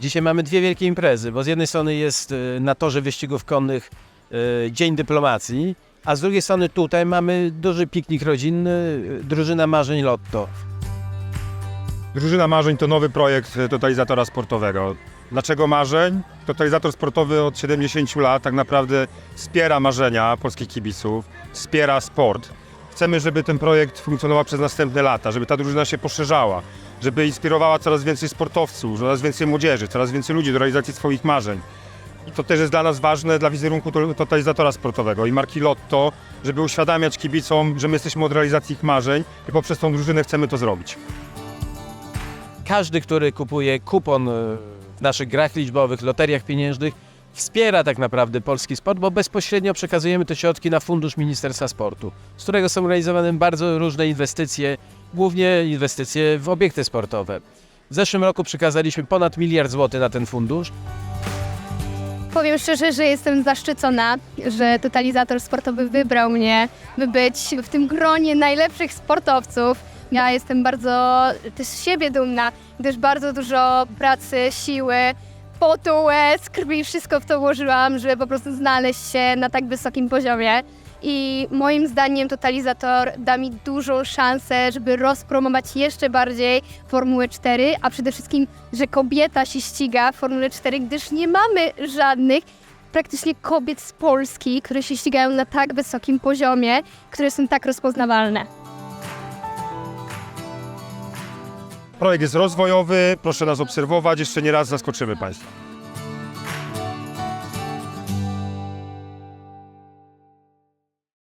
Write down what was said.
Dzisiaj mamy dwie wielkie imprezy, bo z jednej strony jest e, na torze wyścigów konnych e, Dzień Dyplomacji, a z drugiej strony tutaj mamy duży piknik rodzinny, drużyna marzeń Lotto. Drużyna Marzeń to nowy projekt totalizatora sportowego. Dlaczego marzeń? Totalizator sportowy od 70 lat tak naprawdę wspiera marzenia polskich kibiców, wspiera sport. Chcemy, żeby ten projekt funkcjonował przez następne lata, żeby ta drużyna się poszerzała, żeby inspirowała coraz więcej sportowców, coraz więcej młodzieży, coraz więcej ludzi do realizacji swoich marzeń. I to też jest dla nas ważne, dla wizerunku to- totalizatora sportowego i marki Lotto, żeby uświadamiać kibicom, że my jesteśmy od realizacji ich marzeń i poprzez tą drużynę chcemy to zrobić. Każdy, który kupuje kupon e, w naszych grach liczbowych, loteriach pieniężnych, wspiera tak naprawdę polski sport, bo bezpośrednio przekazujemy te środki na fundusz Ministerstwa Sportu, z którego są realizowane bardzo różne inwestycje, głównie inwestycje w obiekty sportowe. W zeszłym roku przekazaliśmy ponad miliard złotych na ten fundusz. Powiem szczerze, że jestem zaszczycona, że totalizator sportowy wybrał mnie, by być w tym gronie najlepszych sportowców. Ja jestem bardzo też z siebie dumna, gdyż bardzo dużo pracy, siły, potu, łez, krwi, wszystko w to włożyłam, żeby po prostu znaleźć się na tak wysokim poziomie. I moim zdaniem totalizator da mi dużą szansę, żeby rozpromować jeszcze bardziej Formułę 4, a przede wszystkim, że kobieta się ściga w Formule 4, gdyż nie mamy żadnych praktycznie kobiet z Polski, które się ścigają na tak wysokim poziomie, które są tak rozpoznawalne. Projekt jest rozwojowy, proszę nas obserwować, jeszcze nie raz zaskoczymy Państwa.